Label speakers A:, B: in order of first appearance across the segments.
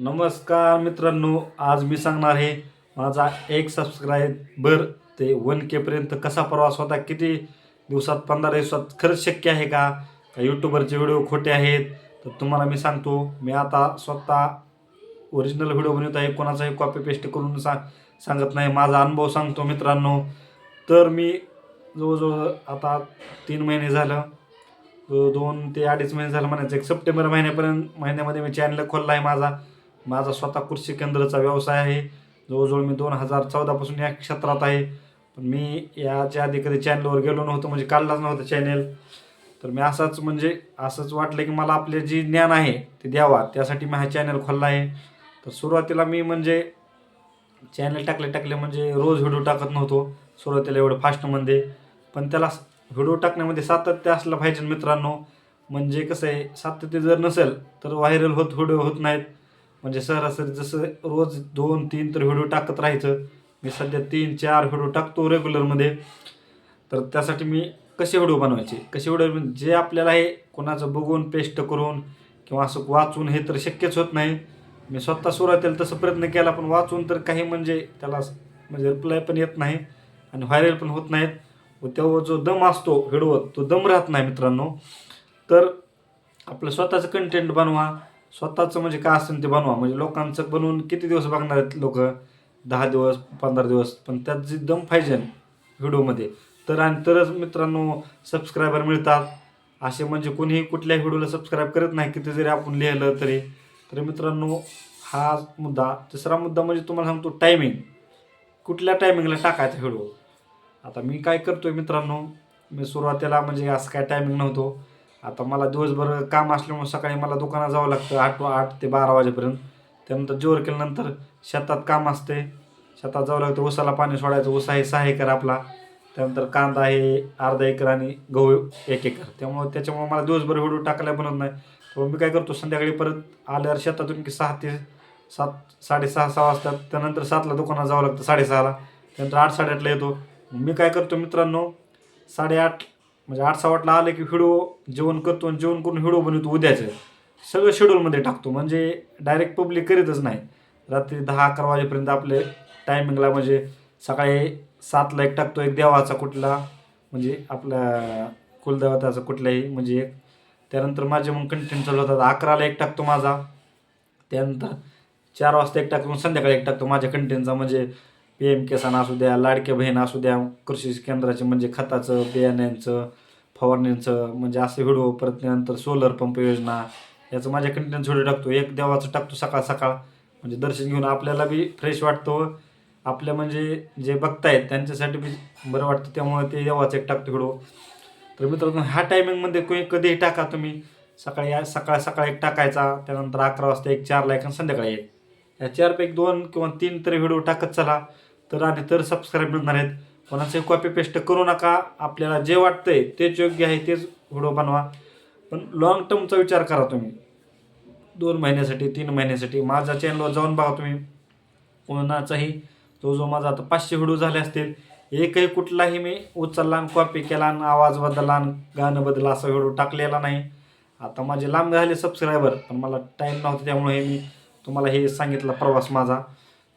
A: नमस्कार मित्रांनो आज मी सांगणार आहे माझा एक सबस्क्राईबर ते वन केपर्यंत कसा प्रवास होता किती दिवसात पंधरा दिवसात खरंच शक्य आहे का? यूट्यूबरचे व्हिडिओ खोटे आहेत तर तुम्हाला मी सांगतो मी आता स्वतः ओरिजिनल व्हिडिओ बनवत आहे कोणाचाही कॉपी पेस्ट करून सांग सांगत नाही माझा अनुभव सांगतो मित्रांनो. तर मी जवळजवळ आता तीन महिने झालं दोन ते अडीच महिने झालं म्हणायचं एक सप्टेंबर महिन्यापर्यंत महिन्यामध्ये मी चॅनल खोलला आहे माझा. माझा स्वतः कृषी केंद्राचा व्यवसाय आहे. जवळजवळ मी दोन हजार चौदापासून या क्षेत्रात आहे. पण मी याच्या आधी कधी चॅनलवर गेलो नव्हतो म्हणजे काढलाच नव्हतं चॅनल तर मी असंच म्हणजे असंच वाटलं की मला आपले जे ज्ञान आहे ते द्यावा. त्यासाठी मी हा चॅनल खोलला आहे. तर सुरुवातीला मी म्हणजे चॅनल टाकले टाकले म्हणजे रोज व्हिडिओ टाकत नव्हतो. सुरुवातीला एवढं फास्टमध्ये पण त्याला व्हिडिओ टाकण्यामध्ये सातत्य असलं पाहिजे मित्रांनो. म्हणजे कसं आहे सातत्य जर नसेल तर व्हायरल होत व्हिडिओ होत नाहीत. म्हणजे सरासरी जसं रोज दोन तीन तर व्हिडिओ टाकत राहायचं. मी सध्या तीन चार व्हिडिओ टाकतो रेग्युलरमध्ये तर त्यासाठी मी कसे व्हिडिओ बनवायचे? कसे व्हिडिओ जे आपल्याला हे कोणाचं बघून पेस्ट करून किंवा असं वाचून हे तर शक्यच होत नाही. मी स्वतः सुरुवातीला तसं प्रयत्न केला पण वाचून तर काही म्हणजे त्याला म्हणजे रिप्लाय पण येत नाही आणि व्हायरल पण होत नाहीत. व तेव्हा जो दम असतो व्हिडिओ तो दम राहत नाही मित्रांनो. तर आपलं स्वतःचं कंटेंट बनवा. स्वतःचं म्हणजे काय असेल ते बनवा. म्हणजे लोकांचं बनवून किती दिवस बघणार आहेत लोक? दहा दिवस पंधरा दिवस. पण त्यात जी दम पाहिजे व्हिडिओमध्ये. तर आणि तरच मित्रांनो सबस्क्रायबर मिळतात. असे म्हणजे कोणीही कुठल्याही व्हिडिओला सबस्क्राईब करत नाही किती जरी आपण लिहिलं तरी. तर मित्रांनो हा मुद्दा तिसरा मुद्दा म्हणजे तुम्हाला सांगतो टायमिंग कुठल्या टायमिंगला टाकायचा व्हिडिओ? आता मी काय करतोय मित्रांनो मी सुरुवातीला म्हणजे असं काय टायमिंग नव्हतो. आता मला दिवसभर काम असल्यामुळे सकाळी मला दुकानात जावं लागतं आठ आठ ते बारा वाजेपर्यंत. त्यानंतर जोर केल्यानंतर शेतात काम असते. शेतात जावं लागतं ऊसाला पाणी सोडायचं ऊस आहे सहा एकर आपला. त्यानंतर कांदा आहे अर्धा एकर आणि गहू एक एकर. त्यामुळे त्याच्यामुळे मला दिवसभर व्हिडिओ टाकायला बनत नाही. तर मी काय करतो संध्याकाळी परत आल्यावर शेतातून की सहा ते सात साडेसहा सहा वाजतात त्यानंतर सातला दुकानात जावं लागतं साडेसहाला. त्यानंतर आठ साडेआठला येतो. मी काय करतो मित्रांनो साडेआठ म्हणजे आठ सहा वाटला आलं की व्हिडिओ जेवण करतो आणि जेवण करून व्हिडिओ बनवतो उद्याचं. सगळं शेड्यूलमध्ये टाकतो. म्हणजे डायरेक्ट पब्लिक करीतच नाही. रात्री दहा अकरा वाजेपर्यंत आपले टायमिंगला म्हणजे सकाळी सातला एक टाकतो एक देवाचा कुठला म्हणजे आपल्या कुलदेवताचा कुठलाही म्हणजे एक. त्यानंतर माझे मग कंटेंट चालू होतात. अकराला एक टाकतो माझा. त्यानंतर चार वाजता एक टाकतो मग संध्याकाळी एक टाकतो माझ्या कंटेंटचा म्हणजे पी एम किसान असू द्या लाडके बहीण असू द्या कृषी केंद्राचे म्हणजे खताचं बियाण्यांचं फवारण्यांचं म्हणजे असे व्हिडिओ परत त्यानंतर सोलर पंप योजना याचं माझ्या कंटेंट व्हिडिओ टाकतो. एक देवाचं टाकतो सकाळ सकाळ. म्हणजे दर्शन घेऊन आपल्याला बी फ्रेश वाटतो. आपल्या म्हणजे जे बघतायत त्यांच्यासाठी बी बरं वाटतं त्यामुळे ते देवाचं एक टाकतो व्हिडिओ तर मित्रांनो ह्या टायमिंगमध्ये कोणी कधीही टाका तुम्ही. सकाळी या- सकाळ सकाळ एक टाकायचा त्यानंतर अकरा वाजता एक चारला एक आणि संध्याकाळी एक. या चारपैकी दोन किंवा तीन तरी व्हिडिओ टाकत चला. तर आणि तर सबस्क्राईब मिळणार आहेत. कोणाचे कॉपी पेस्ट करू नका. आपल्याला जे वाटतंय तेच योग्य आहे तेच व्हिडिओ बनवा. पण लॉंग टर्मचा विचार करा तुम्ही. दोन महिन्यासाठी तीन महिन्यासाठी माझ्या चॅनलवर जाऊन बघा तुम्ही. कोणाचाही जो जो माझा आता पाचशे व्हिडिओ झाले असतील एकही कुठलाही मी उचलला आणि कॉपी केला आणि आवाज बदलला गाणं बदला असा व्हिडिओ टाकलेला नाही. आता माझे लांब झाले सबस्क्रायबर पण मला टाईम नव्हता त्यामुळे हे मी तुम्हाला हे सांगितलं प्रवास माझा.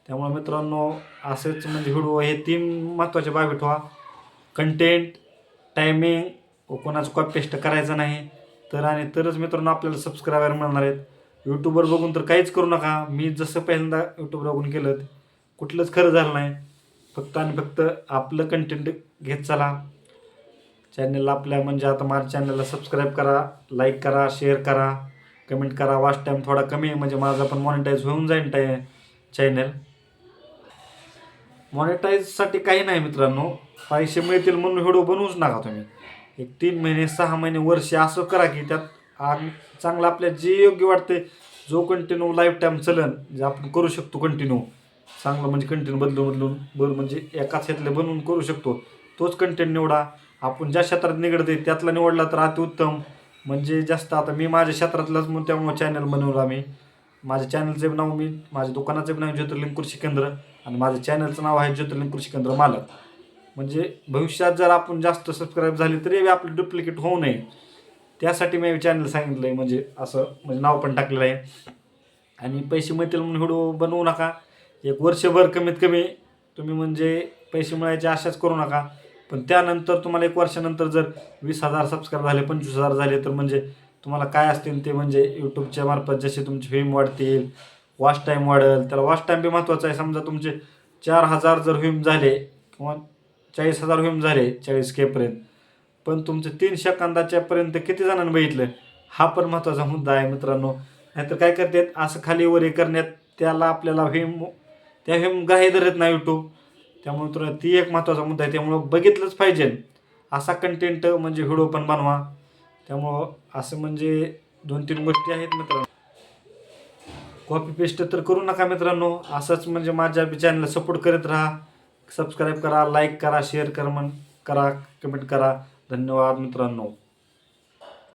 A: त्यामुळे मित्रांनो असेच म्हणजे व्हिडिओ हे तीन महत्त्वाचे बाबी ठेवा. कंटेंट टायमिंग व कोणाचं कॉपी पेस्ट करायचं नाही. तर आणि तरच मित्रांनो आपल्याला सबस्क्रायबर मिळणार आहेत. यूट्यूबवर बघून तर काहीच करू नका. मी जसं पहिल्यांदा यूट्यूबवर बघून केलं कुठलंच खरं झालं नाही. फक्त आणि फक्त आपलं कंटेंट घेत चला. चॅनलला आपल्या म्हणजे आता माझ्या चॅनलला सबस्क्राईब करा लाईक करा शेअर करा. कमेंट करा. वाच टाईम थोडा कमी आहे म्हणजे माझा पण मॉनिटाईज होऊन जाईल टाय चॅनल मॉनिटाईजसाठी काही नाही मित्रांनो. पैसे मिळतील म्हणून व्हिडिओ बनवूच नका तुम्ही. एक तीन महिने सहा महिने वर्ष असं करा की त्यात चांगलं आपल्या जे योग्य वाटते जो कंटिन्यू लाईफ टाईम चलन जे आपण करू शकतो कंटिन्यू चांगलं म्हणजे कंटिन्यू बदलून बदलून बरं म्हणजे एकाच ह्यातले बनवून करू शकतो. तोच कंटेंट निवडा. आपण ज्या क्षेत्रात निगडते त्यातला निवडला तर अतिउत्तम. म्हणजे जास्त आता मी माझ्या क्षेत्रातलाच म्हणून त्यामुळे चॅनल बनवला मी माझ्या चॅनलचं नाव मी माझ्या दुकानाचं नाव ज्योतिर्लिंग कृषी केंद्र. आणि माझं चॅनलचं नाव आहे ज्योतिर्लिंग कृषी केंद्र मालक. म्हणजे भविष्यात जर आपण जास्त सबस्क्राईब झाले तरी आपलं डुप्लिकेट होऊ नये. त्यासाठी मी चॅनल सांगितलं आहे म्हणजे असं म्हणजे नाव पण टाकलेलं आहे. आणि पैसे मिळतील म्हणून व्हिडिओ बनवू नका. एक वर्षभर कमीत कमी तुम्ही म्हणजे पैसे मिळायची आशाच करू नका. पण त्यानंतर तुम्हाला एक वर्षानंतर जर वीस हजार सबस्क्राईब झाले पंचवीस हजार झाले तर म्हणजे तुम्हाला काय असतील ते म्हणजे यूट्यूबच्या मार्फत जसे तुमचे फेम वाढतील वॉच टाईम वाढेल. त्याला वॉच टाईम बी महत्त्वाचा आहे. समजा तुमचे चार हजार जर व्हीम झाले किंवा चाळीस हजार व्हीम झाले चाळीस केपर्यंत पण तुमचे तीन सेकंदाच्यापर्यंत किती जणांनी बघितलं? हा पण महत्त्वाचा मुद्दा आहे मित्रांनो. नाहीतर काय करतात? असं खाली वर हे करण्यात त्याला आपल्याला व्हीम त्या व्हीम ग्राह्य धरत नाही यूट्यूब त्यामुळे तुला ती एक महत्त्वाचा मुद्दा आहे. त्यामुळं बघितलंच पाहिजे. असा कंटेंट म्हणजे व्हिडिओ पण बनवा. त्यामुळं असं म्हणजे दोन तीन गोष्टी आहेत मित्रांनो. कॉपी पेस्ट तर करू नका मित्रांनो. असंच म्हणजे माझ्या चॅनलला सपोर्ट करत राहा. सबस्क्राईब करा लाईक करा शेअर करा करा कमेंट करा. धन्यवाद मित्रांनो.